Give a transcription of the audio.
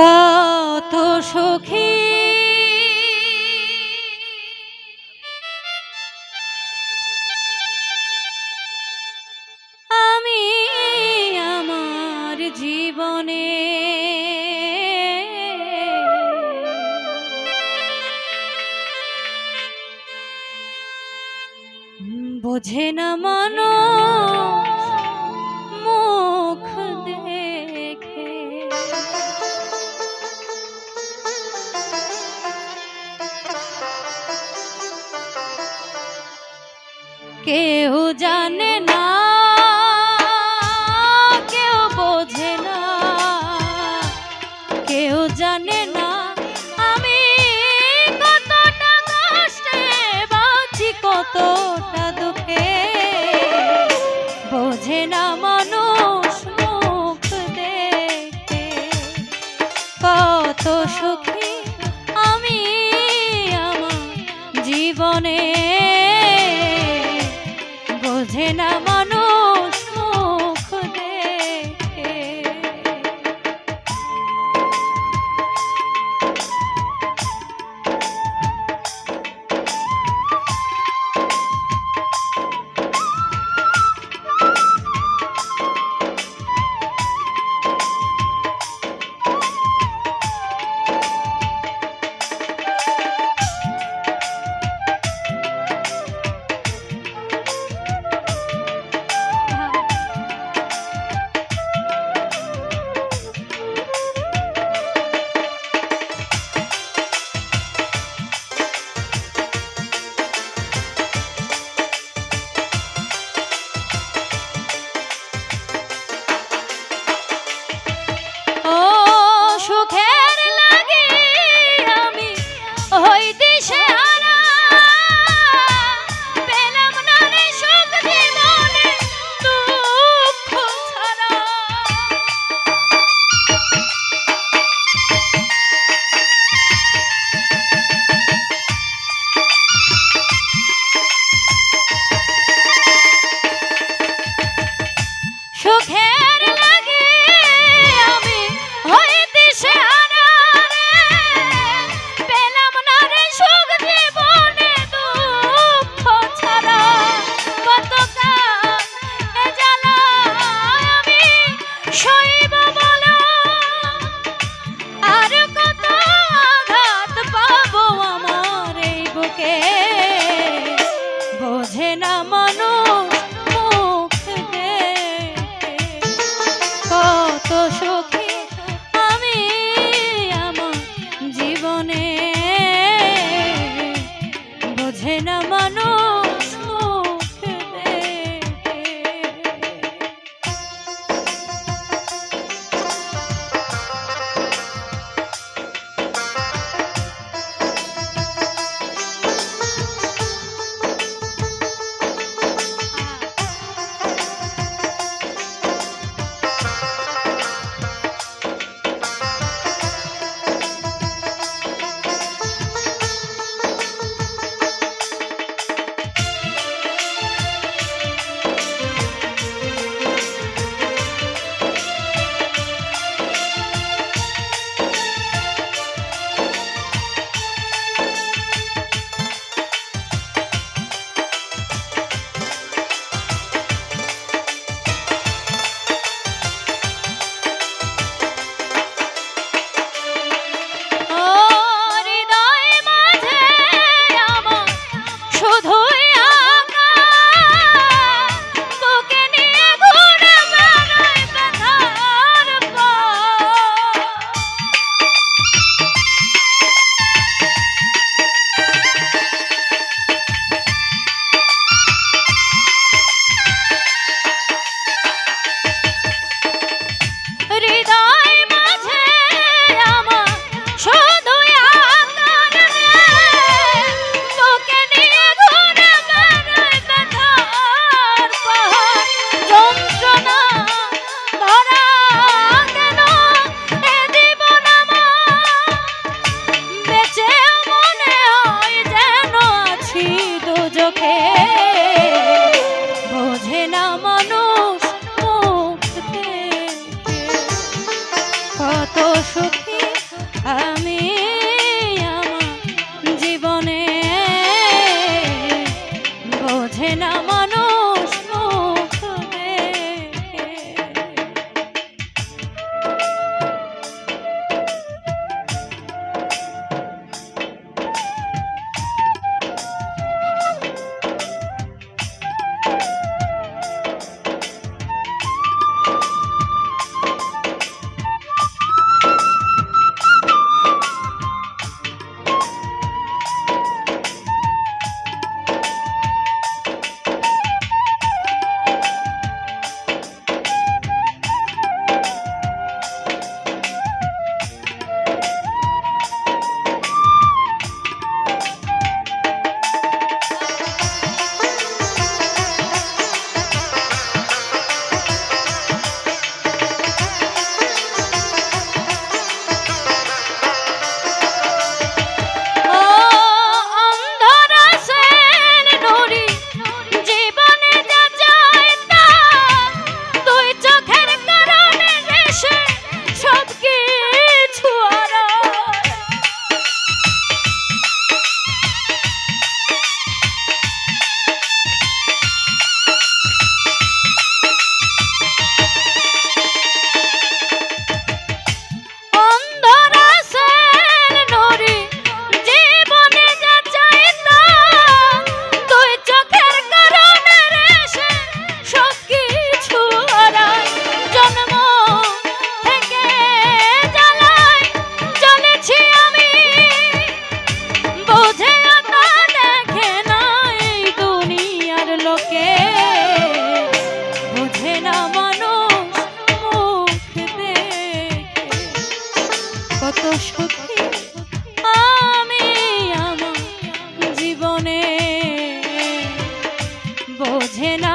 কত সখী। আমি আমার জীবনে বোঝে না মানো। জানে না, কেউ বোঝে না, কেউ জানে না আমি কতটা কষ্টে বাঁচি, কতটা দুঃখে। বোঝে না মানুষ মুখ দেখে, কত সুখী আমি আমার জীবনে। Hey. বোঝে না